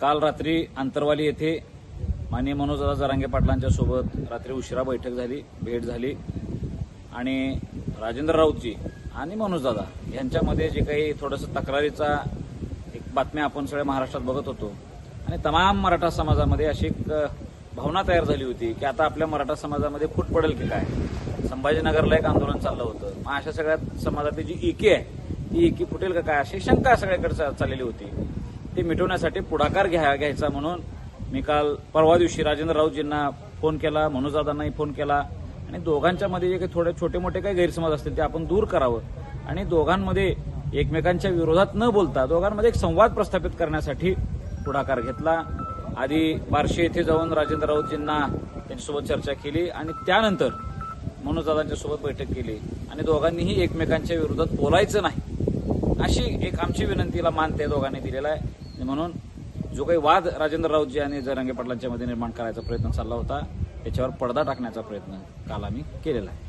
काल रात्री आंतरवाली येथे माननीय मनोजदा जरांगे पाटलांच्या सोबत रात्री उशिरा बैठक झाली भेट झाली. आणि राजेंद्र राऊतजी आणि मनोजदादा यांच्यामध्ये जे काही थोडंसं तक्रारीचा एक बातम्या आपण सगळ्या महाराष्ट्रात बघत होतो. आणि तमाम मराठा समाजामध्ये अशी एक भावना तयार झाली होती की आता आपल्या मराठा समाजामध्ये फूट पडेल की काय? संभाजीनगरला एक आंदोलन चाललं होतं. मग अशा सगळ्या समाजातली जी एकी आहे ती एकी फुटेल का काय? अशी शंका सगळ्याकडे चा- चाललेली होती. ते मिटवण्यासाठी पुढाकार घ्या घ्यायचा म्हणून मी काल परवा दिवशी राजेंद्र राऊतजींना फोन केला मनोजदादांनाही फोन केला. आणि दोघांच्या मध्ये जे काही थोडे छोटे मोठे काही गैरसमज असतील ते आपण दूर करावं. आणि दोघांमध्ये एकमेकांच्या विरोधात न बोलता दोघांमध्ये एक संवाद प्रस्थापित करण्यासाठी पुढाकार घेतला. आधी बार्शी येथे जाऊन राजेंद्र राऊतजींना त्यांच्यासोबत चर्चा केली आणि त्यानंतर मनोजदादांच्या सोबत बैठक केली. आणि दोघांनीही एकमेकांच्या विरोधात बोलायचं नाही. अशी एक आमची विनंतीला मान त्या दोघांनी दिलेला आहे. म्हणून जो काही वाद राजेंद्र राऊतजी आणि जरांगे पाटलांच्या मध्ये निर्माण करायचा प्रयत्न चालला होता त्याच्यावर पडदा टाकण्याचा प्रयत्न काल आम्ही केलेला आहे.